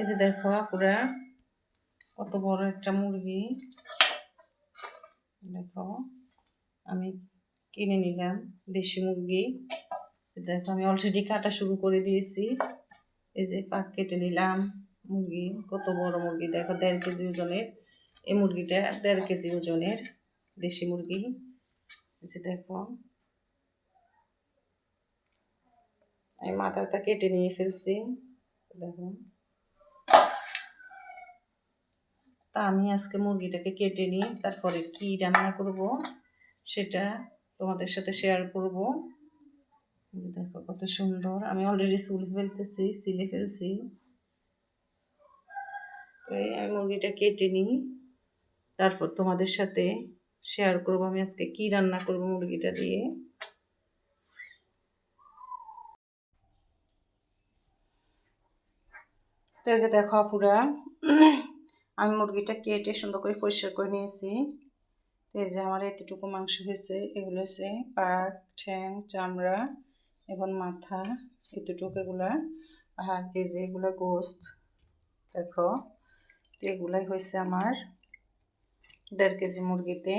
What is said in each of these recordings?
এই যে দেখো আপুরা, কত বড় একটা মুরগি। দেখো, আমি কিনে নিলাম দেশি মুরগি। দেখো, আমি অলরেডি কাটা শুরু করে দিয়েছি। এই যে পাক কেটে নিলাম মুরগি, কত বড় মুরগি। দেখো, দেড় কেজি ওজনের। এই মুরগিটা দেড় কেজি ওজনের দেশি মুরগি। এই যে দেখো, আমি মাথাটা কেটে নিয়ে ফেলছি। দেখো। তা আমি আজকে মুরগিটাকে কেটে নিই, তারপরে কি রান্না করব সেটা তোমাদের সাথে শেয়ার করব। দেখো কত সুন্দর, আমি অলরেডি চুল ফেলতেছি, সিলে ফেলছি। তো আমি মুরগিটা কেটে নিই, তারপর তোমাদের সাথে শেয়ার করব আমি আজকে কি রান্না করব মুরগিটা দিয়ে। তো যে দেখো আপুরা আমি মুরগিটা কেটে সুন্দর করে পরিষ্কার করে নিয়েছি। এই যে আমার এতটুকু মাংস হয়েছে, এগুলো হচ্ছে পাক ঠ্যাং, চামড়া এবং মাথা, এতটুকু এগুলা। আর এই যে এগুলো গোস্ত, দেখো, তো এগুলাই হয়েছে আমার দেড় কেজি মুরগিতে।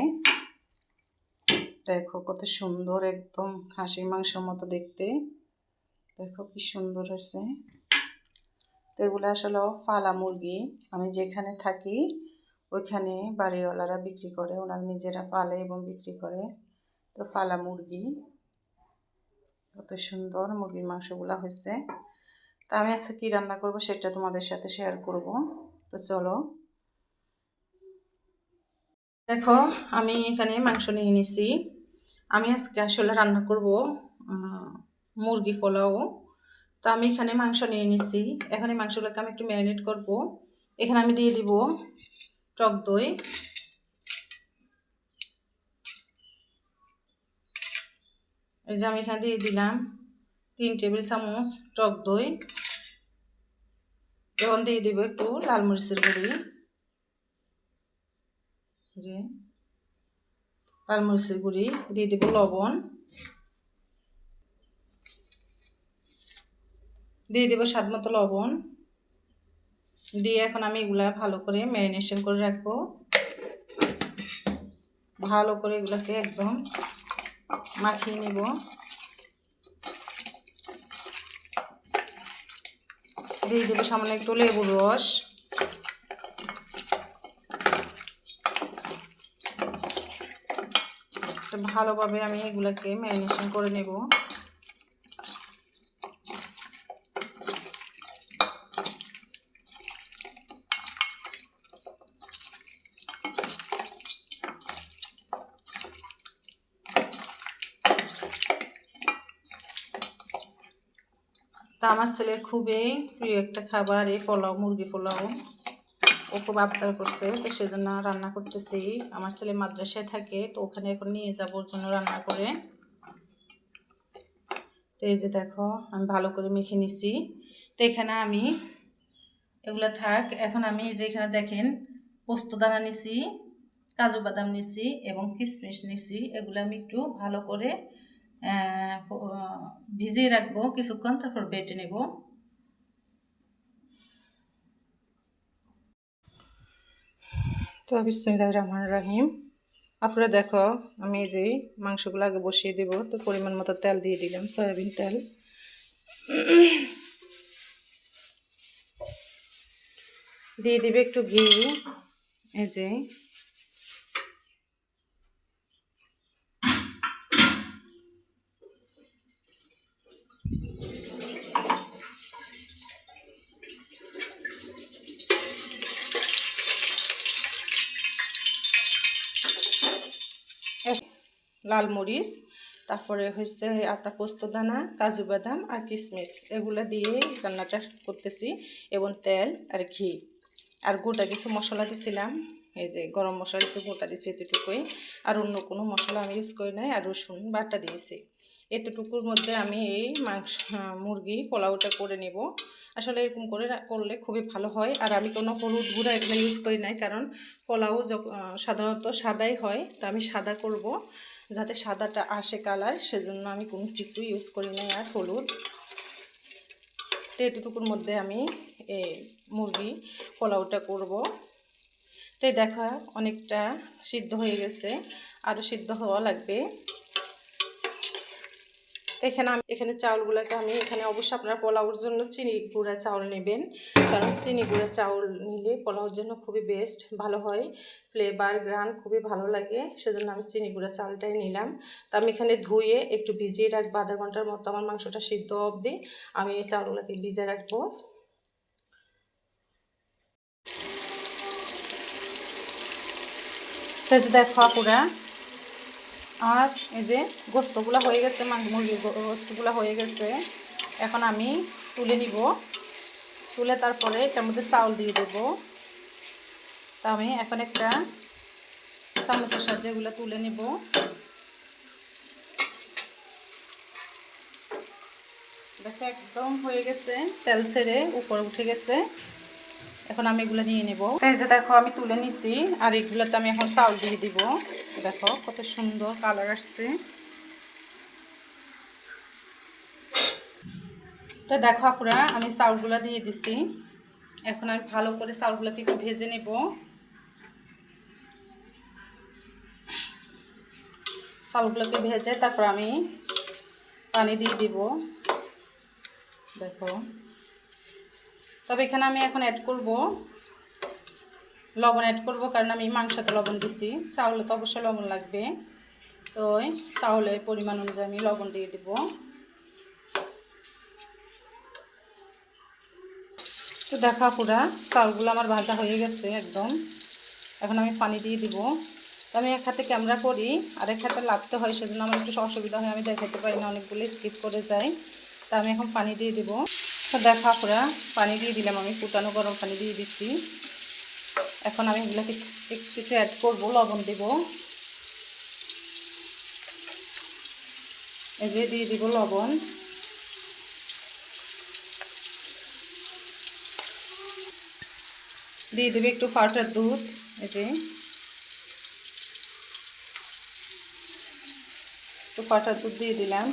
দেখো কত সুন্দর একদম খাসির মাংসের মতো দেখতে। দেখো কি সুন্দর হয়েছে। এগুলো আসলে ফালা মুরগি। আমি যেখানে থাকি, ওইখানে বাড়িওয়ালারা বিক্রি করে, ওনারা নিজেরা পালে এবং বিক্রি করে। তো ফালা মুরগি, কত সুন্দর মুরগির মাংসগুলো হয়েছে তা আমি আজকে কী রান্না করব সেটা তোমাদের সাথে শেয়ার করব। তো চলো। দেখো, আমি এখানে মাংস নিয়ে নিছি। আমি আজকে আসলে রান্না করব মুরগি পোলাও। তো আমি এখানে মাংস নিয়ে নিছি। এখন মাংসগুলোকে আমি একটু ম্যারিনেট করব। এখানে আমি দিয়ে দিব টক দই। এই যে আমি এখানে দিয়ে দিলাম তিন টেবিল চামচ টক দই। এখন দিয়ে দিব একটু লাল মরিচের গুঁড়ি। যে লাল মরিচের গুঁড়ি। দিয়ে দিব লবণ। দিয়ে দেবো স্বাদ মতো লবণ। দিয়ে এখন আমি এগুলা ভালো করে ম্যারিনেশন করে রাখব। ভালো করে এগুলাকে একদম মাখিয়ে নেব। দিয়ে দেবো সামনে একটু লেবুর রস। ভালোভাবে আমি এগুলাকে ম্যারিনেশন করে নেব। তা আমার ছেলের খুবই প্রিয় একটা খাবার, এই পোলাও, মুরগি পোলাও। ও খুব আবদার করছে, তো সেজন্য রান্না করতেছি। আমার ছেলে মাদ্রাসায় থাকে, তো ওখানে এখন নিয়ে যাব ওর জন্য রান্না করে। তো এই যে দেখো, আমি ভালো করে মেখে নিছি। তো এখানে আমি, এগুলো থাক, এখন আমি যে এখানে দেখেন, পোস্ত দানা নিছি, কাজু বাদাম নিছি এবং কিশমিশ নিছি। এগুলো আমি একটু ভালো করে ভিজিয়ে রাখব, কিছুক্ষণ, তারপর বেটে নেব। তো বিসমিল্লাহ রহমান রাহিম। আপনারা দেখো, আমি যে মাংসগুলো আগে বসিয়ে দেব, তো পরিমাণ মতো তেল দিয়ে দিলাম, সয়াবিন তেল। দিয়ে দিবে একটু ঘি, এই যে লাল মরিচ, তারপরে হচ্ছে আপনার পোস্তদানা কাজু বাদাম আর কিশমিশ এগুলো দিয়ে রান্নাটা করতেছি এবং তেল আর ঘি। আর গোটা কিছু মশলা দিছিলাম, এই যে গরম মশলা কিছু গোটা দিয়েছি এতটুকুই। আর অন্য কোনো মশলা আমি ইউজ করি নাই, আর রসুন বাটা দিয়েছি। এতটুকুর মধ্যে আমি এই মাংস, মুরগি, পোলাওটা করে নেব। আসলে এরকম করে করলে খুবই ভালো হয়। আর আমি কোনো হলুদ গুঁড়া এগুলো ইউজ করি নাই, কারণ পোলাও সাধারণত সাদাই হয়, তো আমি সাদা করব। যাতে সাদাটা আসে কালার, সেজন্য আমি কোনো কিছু ইউজ করি নাই আর হলুদ। তো এতটুকুর মধ্যে আমি এই মুরগি পোলাওটা করব। তাই দেখা, অনেকটা সিদ্ধ হয়ে গেছে। আরও সিদ্ধ হওয়া লাগবে। এখানে আমি, এখানে চাউলগুলোকে আমি এখানে অবশ্যই আপনার পোলাওর জন্য চিনি গুঁড়া চাউল নেবেন। কারণ চিনি গুঁড়া চাউল নিলে পোলাওর জন্য খুবই বেস্ট ভালো হয়। ফ্লেভার গ্রান খুবই ভালো লাগে। সেজন্য আমি চিনি গুঁড়া চাউলটাই নিলাম। তো আমি এখানে ধুয়ে একটু ভিজিয়ে রাখব আধা ঘণ্টার মতো আমার মাংসটা সিদ্ধ অবধি। আমি এই চাউলগুলোকে ভিজে রাখব। দেখো আপুরা আর এই যে গোস্তগুলো হয়ে গেছে মুরগির গোস্তগুলো হয়ে গেছে। এখন আমি তুলে নিব। তুলে তারপরে এটার মধ্যে চাউল দিয়ে দেব। তা আমি এখন একটা চামচের সাহায্যে এগুলো তুলে নিব। দেখো, একদম হয়ে গেছে, তেল ছেড়ে উপরে উঠে গেছে। এখন আমি এগুলো নিয়ে নেব। এই যে দেখো, আমি তুলে নিছি, আর এগুলোতে আমি এখন চাউল দিয়ে দিব। দেখো, কত সুন্দর কালার আসছে। তো দেখো আপুরা, আমি চাউলগুলো দিয়ে দিছি। এখন আমি ভালো করে চাউলগুলোকে একটু ভেজে নেব। চাউলগুলোকে ভেজে তারপর আমি পানি দিয়ে দিব। দেখো। তবে এখানে আমি এখন অ্যাড করব। লবণ অ্যাড করব কারণ আমি মাংসতে লবণ দিছি। চাউলে তো অবশ্যই লবণ লাগবে। তো চাউলের পরিমাণ অনুযায়ী আমি লবণ দিয়ে দেব। তো দেখা পুরা চাউলগুলো আমার ভাজা হয়ে গেছে একদম। এখন আমি পানি দিয়ে দিব। আমি এক হাতে ক্যামেরা করি, আর এক হাতে লাগতে হয় সেজন্য আমার একটু অসুবিধা হয়, আমি দেখাতে পারি না, অনেকগুলো স্কিপ করে যাই। তা আমি এখন পানি দিয়ে দেবো। তো দেখা পুরা পানি দিয়ে দিলাম আমি, ফুটানো গরম পানি দিয়ে দিচ্ছি এখন আমি এগুলোকে কিছু অ্যাড করব, লবণ দেব। যে দিয়ে দিব লবণ। দিয়ে দেবে একটু ফাটার দুধ যে। একটু ফাটার দুধ দিয়ে দিলাম।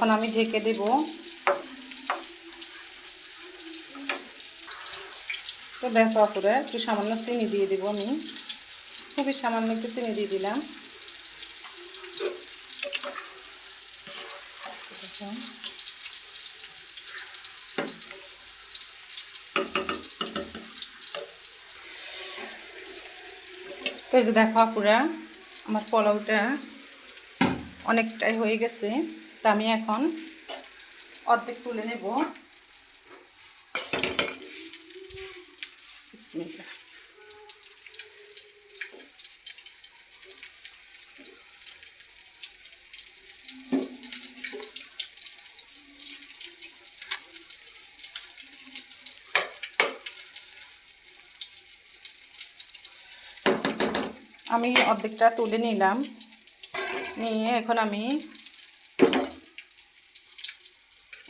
এখন আমি ঢেকে দেব। তো দেখো করে একটু সামান্য চিনি দিয়ে দেবো আমি। খুবই সামান্য একটু চিনি দিয়ে দিলাম। তো যে দেখো পুরা আমার পোলাওটা অনেকটাই হয়ে গেছে। তা আমি এখন অর্ধেক তুলে নেব। আমি অর্ধেকটা তুলে নিলাম। নিয়ে এখন আমি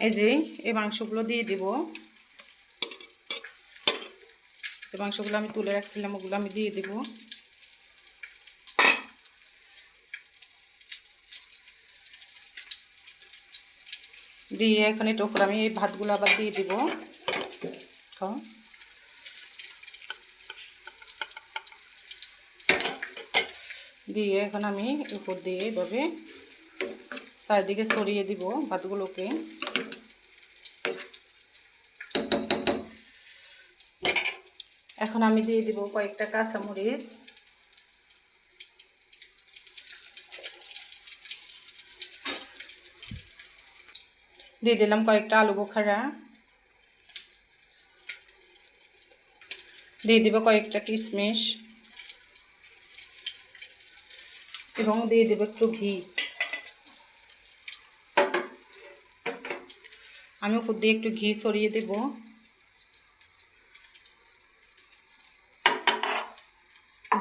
এই যে, এই মাংসগুলো দিয়ে দিব। যে মাংসগুলো আমি তুলে রাখছিলাম, ওগুলো আমি দিয়ে দিব। দিয়ে এখন একটু আমি এই ভাতগুলো আবার দিয়ে দিব। দিয়ে এখন আমি উপর দিয়ে এভাবে চারিদিকে সরিয়ে দিব ভাতগুলোকে। এখন আমি দিয়ে দিব কয়েকটা কাঁচামরিচ। দিয়ে দিলাম কয়েকটা আলু বোখারা। দিয়ে দিব কয়েকটা কিশমিশ। এবং দিয়ে দেবো একটু ঘি। আমি উপর দিয়ে একটু ঘি সরিয়ে দেব।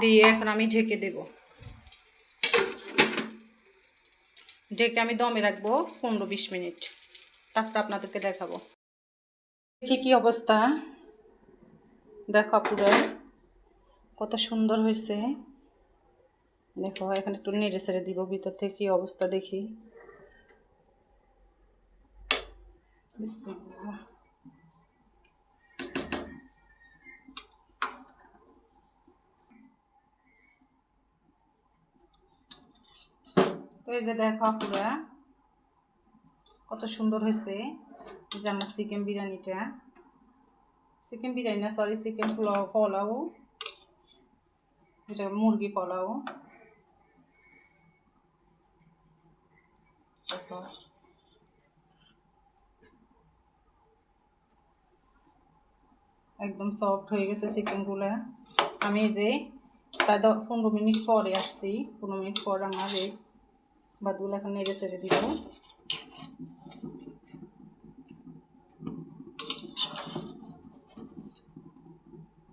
দিয়ে এখন আমি ঢেকে দেব। ঢেকে আমি দমে রাখব পনেরো বিশ মিনিট। তারপর আপনাদেরকে দেখাবো। দেখি কি অবস্থা। দেখো পুরো কত সুন্দর হয়েছে। দেখো, এখানে একটু নেড়ে ছেড়ে দিব, ভিতর থেকে কি অবস্থা দেখি। যে কত সুন্দর হয়েছে এই যে আমার চিকেন বিরিয়ানিটা। চিকেন বিরিয়ানি না সরি চিকেন পোলাও পোলাও। এটা মুরগি পোলাও। একদম সফট হয়ে গেছে চিকেনগুলো আমি যে প্রায় দশ পনেরো মিনিট পরে আসছি, পনেরো মিনিট পর আমার এই ভাতগুলো এখন নেড়ে ছেড়ে দিব।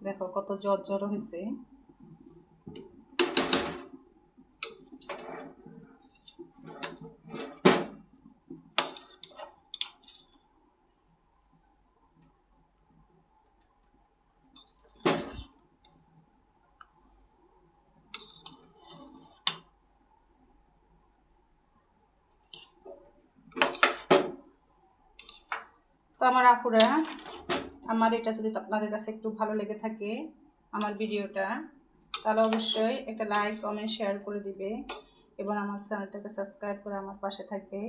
দেখো কত জ্বর জ্বর হয়েছে। আমার আপুরা, আমার এটা যদি আপনাদের কাছে একটু ভালো লেগে থাকে, আমার ভিডিওটা, তাহলে অবশ্যই একটা লাইক কমেন্ট শেয়ার করে দিবে এবং আমার চ্যানেলটাকে সাবস্ক্রাইব করে আমার পাশে থাকবে।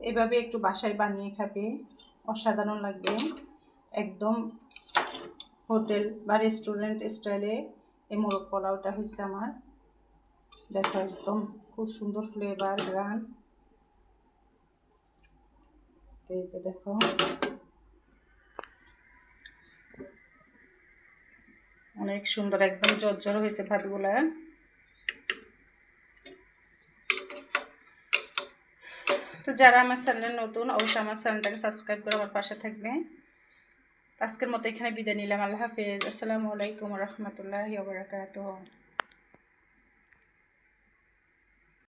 এভাবে একটু বাসায় বানিয়ে খাবে, অসাধারণ লাগবে। একদম হোটেল বা রেস্টুরেন্ট স্টাইলে এই মোরগ পোলাওটা হচ্ছে আমার। দেখো একদম খুব সুন্দর ফ্লেভার গ্রান এই যে দেখো। অনেক সুন্দর একদম জর্জর হয়েছে ভাতগুলা। তো যারা আমার চ্যানেলে নতুন, অবশ্যই আমার চ্যানেলটাকে সাবস্ক্রাইব করে আমার পাশে থাকবে। আজকের মতো এখানে বিদায় নিলাম। আল্লাহ হাফেজ। আসসালামু আলাইকুম রহমতুল্লাহ বারাকাতুহ।